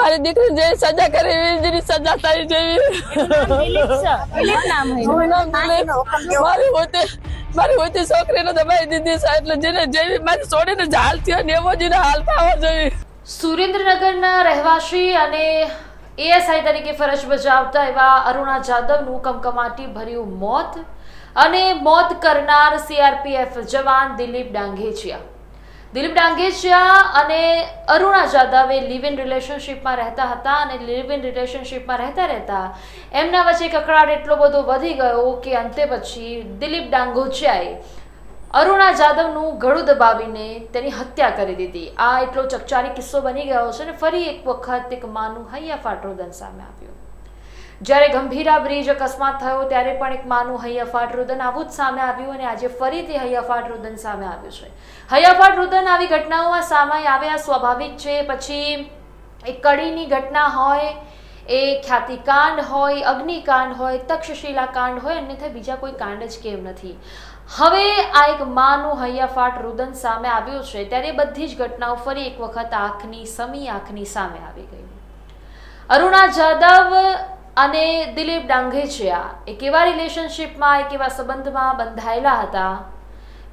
મારી દીકરી જે સજા કરી એવી સજા થાય જેવી. મારું પોતે મારી હોતી છોકરીને દબાઈ દીધી એટલે જેને જેવી મારી છોડીને જાલ થયો ને એવો જેને હાલ થવો જોઈએ. સુરેન્દ્રનગરના રહેવાસી અને એએસઆઈ તરીકે ફરજ બજાવતા એવા અરુણા જાદવનું કમકમાટી ભર્યું મોત અને મોત કરનાર સીઆરપીએફ જવાન દિલીપ ડાંગેચિયા. દિલીપ ડાંગેચિયા અને અરુણા જાદવે લિવ ઇન રિલેશનશિપમાં રહેતા હતા અને લિવ ઇન રિલેશનશિપમાં રહેતા રહેતા એમના વચ્ચે કકડાટ એટલો બધો વધી ગયો કે અંતે પછી દિલીપ ડાંગોચિયાએ અરુણા જાદવનું ગળું દબાવીને તેની હત્યા કરી દીધી. આ એટલો ચકચારી કિસ્સો બની ગયો છે અને ફરી એક વખત એક માનું હૈયા ફાટરોદન સામે આવ્યું. જ્યારે ગંભીરા બ્રિજ અકસ્માત થયો ત્યારે પણ એક માનું હૈયાફાટ રુદન આવું જ સામે આવ્યું અને આજે ફરીથી હૈયાફાટ રુદન સામે આવ્યું છે. હૈયાફાટ રુદન આવી ઘટનાઓમાં સામે આવે, આ સ્વાભાવિક છે. પછી એક કડીની ઘટના હોય, એ ખ્યાતિકાંડ હોય, અગ્નિકાંડ હોય, તક્ષશિલા કાંડ હોય અન્યથા બીજા કોઈ કાંડ જ કેમ નથી. હવે આ એક માનું હૈયાફાટ રુદન સામે આવ્યું છે. ત્યારે બધી જ ઘટનાઓ ફરી એક વખત આંખની, સમી આંખની સામે આવી ગઈ. અરુણા જાદવ અને દિલીપ ડાંગેચિયા એક એવા રિલેશનશિપમાં એક એવા સંબંધમાં બંધાયેલા હતા?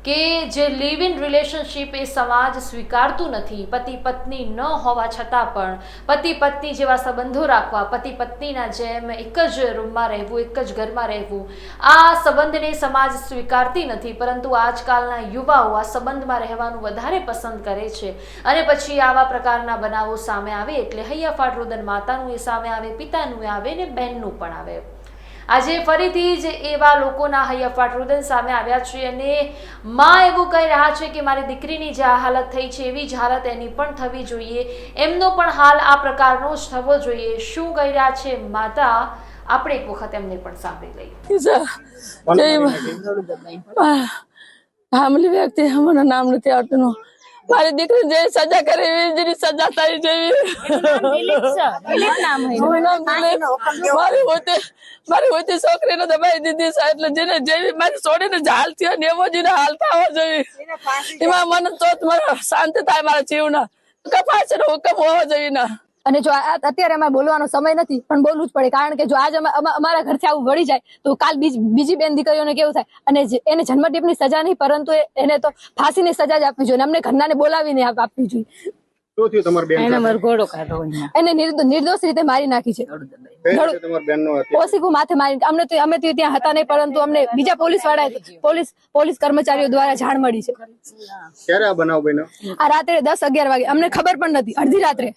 કે જે લિવ ઇન રિલેશનશિપ એ સમાજ સ્વીકારતું નથી. પતિ પત્ની ન હોવા છતાં પણ, પતિ પત્ની જેવા સંબંધો રાખવા, પતિ પત્નીના જેમ એક જ રૂમમાં રહેવું, એક જ ઘરમાં રહેવું, આ સંબંધને સમાજ સ્વીકારતી નથી. પરંતુ આજકાલના યુવાઓ આ સંબંધમાં રહેવાનું વધારે પસંદ કરે છે. અને પછી આવા પ્રકારના બનાવો સામે આવે, એટલે હૈયાફાટ રોદન માતાનું એ સામે આવે, પિતાનું આવે ને બહેનનું પણ આવે. આજે ફરીથી જ એવા લોકોના હૈયફાટ રુદન સામે આવ્યા છે અને માં એવું કહી રહ્યા છે કે મારી દીકરીની જે આ હાલત થઈ છે એવી જ હાલત એની પણ થવી જોઈએ. એમનો પણ હાલ આ પ્રકારનો જ થવો જોઈએ. શું કહી રહ્યા છે માતા? આપણે એક વખત એમને પણ સાંભળી લઈએ. ફેમિલી વ્યક્તિ મને નામ નથી આવતું. મારી દીકરી જે સજા કરી એવી જેની સજા થાય જેવી મારું. મારી હોતે મારી હોતી છોકરીને દબાઈ દીધી છે એટલે જેને જેવી મારી છોડીને ઝાલ થયો ને એવો જેને હાલ થવો જોઈએ. એમાં મને તો મને શાંતિ થાય મારા જીવના. કપાસ નો હુકમ હોવો જોઈએ ના. અને જો અત્યારે અમારે બોલવાનો સમય નથી પણ બોલવું જ પડે. કારણ કે જો આજ અમારા ઘરથી આવું વળી જાય તો કાલ બીજી બેન દીકરીઓને કેવું થાય? અને એને જન્મટીપની સજા નહીં પરંતુ એને તો ફાંસીની સજા જ આપવી જોઈએ અમને ઘરનાને બોલાવીને આપવી જોઈએ. શું થયું તમારી બેન એને સાથે? મરઘોડો કાઢો અહીંયા. એને નિર્દો- નિર્દોષ રીતે મારી નાખી છે? ઓસીકુ માથે મારી અમને તો અમે તો ત્યાં હતા નહીં પરંતુ અમને બીજા પોલીસવાળા પોલીસ પોલીસ કર્મચારીઓ દ્વારા જાણ મળી છે. ક્યારે આ બનાવ બન્યો? આ રાત્રે દસ અગિયાર વાગે. અમને ખબર પણ નથી. અડધી રાત્રે.